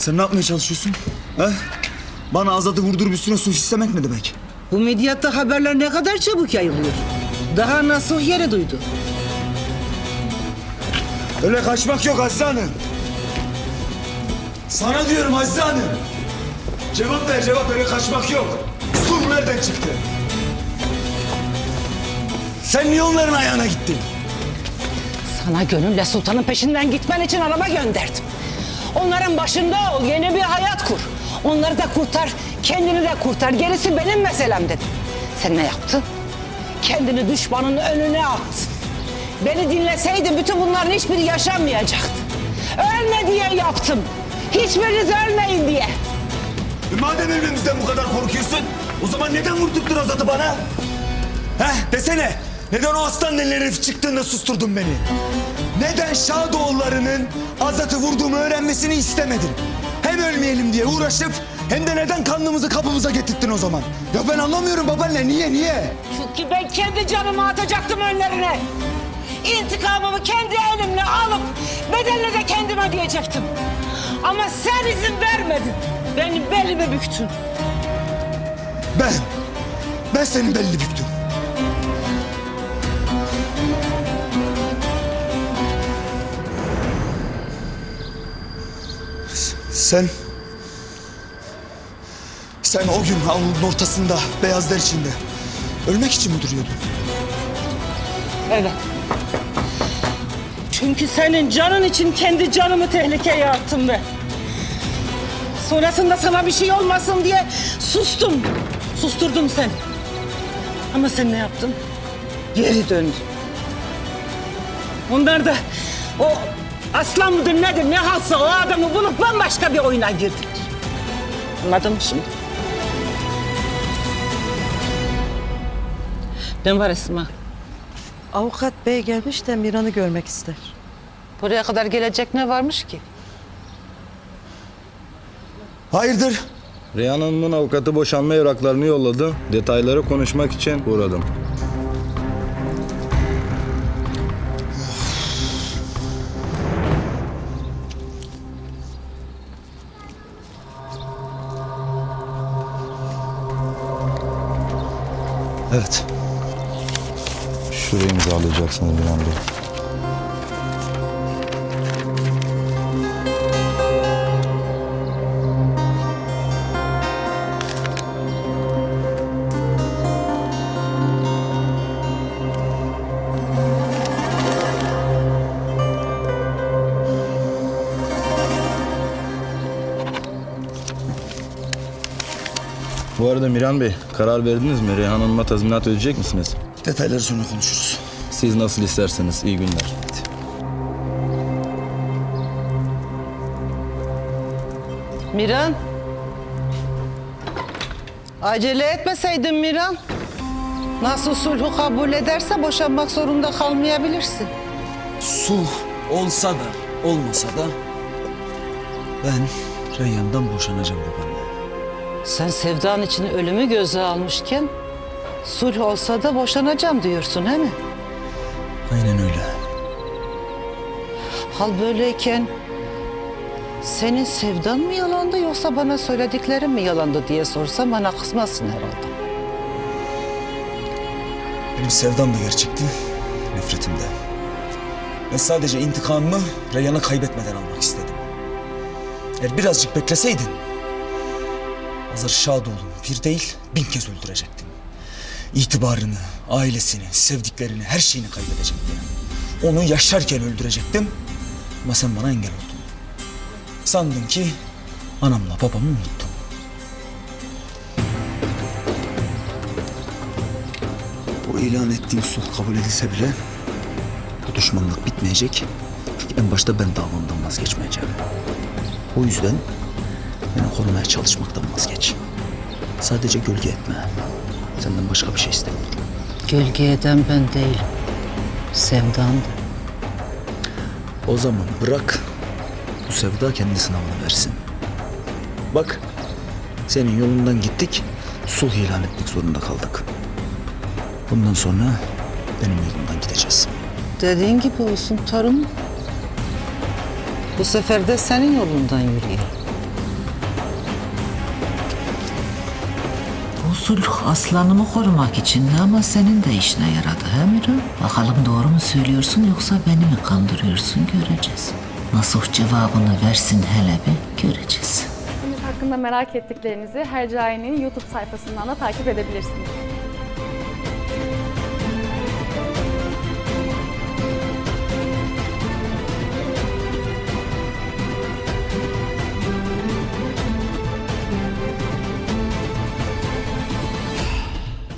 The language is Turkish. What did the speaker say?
Sen ne yapmaya çalışıyorsun? Ha? Bana Azat'ı vurdurup üstüne suç istemek ne demek? Bu medyatta haberler ne kadar çabuk yayılıyor. Daha nasıl yere duydu. Öyle kaçmak yok Azize Hanım. Sana diyorum Azize Hanım. Cevap ver cevap öyle kaçmak yok. Sulh nereden çıktı? Sen niye onların ayağına gittin? Sana gönülle sultanın peşinden gitmen için araba gönderdim. Onların başında ol, yeni bir hayat kur. Onları da kurtar, kendini de kurtar. Gerisi benim meselem dedim. Sen ne yaptın? Kendini düşmanın önüne attın. Beni dinleseydin bütün bunların hiçbiri yaşanmayacaktı. Ölme diye yaptım. Hiçbiriniz ölmeyin diye. E madem evrimizden bu kadar korkuyorsun, o zaman neden vurduktun Azat'ı bana? Heh, desene. Neden o aslan herif çıktığında susturdun beni? Neden Şadoğulları'nın Azat'ı vurduğumu öğrenmesini istemedin? Hem ölmeyelim diye uğraşıp hem de neden kanlımızı kapımıza getirttin o zaman? Ya ben anlamıyorum babaanne niye niye? Çünkü ben kendi canımı atacaktım önlerine. İntikamımı kendi elimle alıp bedelini de kendim ödeyecektim. Ama sen izin vermedin. Benim belimi büktün. Ben, ben senin belli büktüm. Sen... Sen o gün avlunun ortasında, beyazlar içinde ölmek için mi duruyordun? Evet. Çünkü senin canın için kendi canımı tehlikeye attım ben. Sonrasında sana bir şey olmasın diye sustum. Susturdum seni. Ama sen ne yaptın? Geri döndün. Onlar da o aslan mıdır nedir ne halsa o adamı bulup bambaşka bir oyuna girdiler. Anladın mı şimdi? Ne var Esma? Avukat bey gelmiş de Miran'ı görmek ister. Buraya kadar gelecek ne varmış ki? Hayırdır? Reyhan Hanım'ın avukatı boşanma evraklarını yolladı. Detayları konuşmak için uğradım. Evet. Şuraya imzalayacaksınız bir anda. Bu arada Miran Bey, karar verdiniz mi? Reyhan Hanım'a tazminat ödeyecek misiniz? Detayları sonra konuşuruz. Siz nasıl isterseniz. İyi günler. Miran. Acele etmeseydin Miran. Nasıl sulhu kabul ederse boşanmak zorunda kalmayabilirsin. Sulh olsa da olmasa da ben Reyyan'dan boşanacağım babaanne. Sen sevdan için ölümü göze almışken sulh olsa da boşanacağım diyorsun he mi? Aynen öyle. Hal böyleyken senin sevdan mı yalandı yoksa bana söylediklerin mi yalandı diye sorsam bana kızmazsın herhalde. Benim sevdam da gerçekti, nefretim de. Ben sadece intikamımı Reyhan'ı kaybetmeden almak istedim. Eğer birazcık bekleseydin... Hazır Şadoğlu'nu bir değil bin kez öldürecektin. İtibarını, ailesini, sevdiklerini, her şeyini kaybedecekti. Onu yaşarken öldürecektim ama sen bana engel oldun. Sandın ki anamla babamı unuttum. O ilan ettiğin sulh kabul edilse bile bu düşmanlık bitmeyecek. Çünkü en başta ben davamdan vazgeçmeyeceğim. O yüzden korumaya çalışmaktan vazgeç. Sadece gölge etme. Senden başka bir şey istemiyorum. Gölge eden ben değilim. Sevdandı. O zaman bırak bu sevda kendi sınavını versin. Bak senin yolundan gittik, sulh ilan etmek zorunda kaldık. Bundan sonra benim yolumdan gideceğiz. Dediğin gibi olsun torunum. Bu sefer de senin yolundan yürüyeyim. sulh aslanımı korumak içindi ama senin de işine yaradı he? Bakalım doğru mu söylüyorsun yoksa beni mi kandırıyorsun göreceğiz. Nasuh cevabını versin hele bir göreceğiz. Dizimiz hakkında merak ettiklerinizi Hercai'nin YouTube sayfasından da takip edebilirsiniz.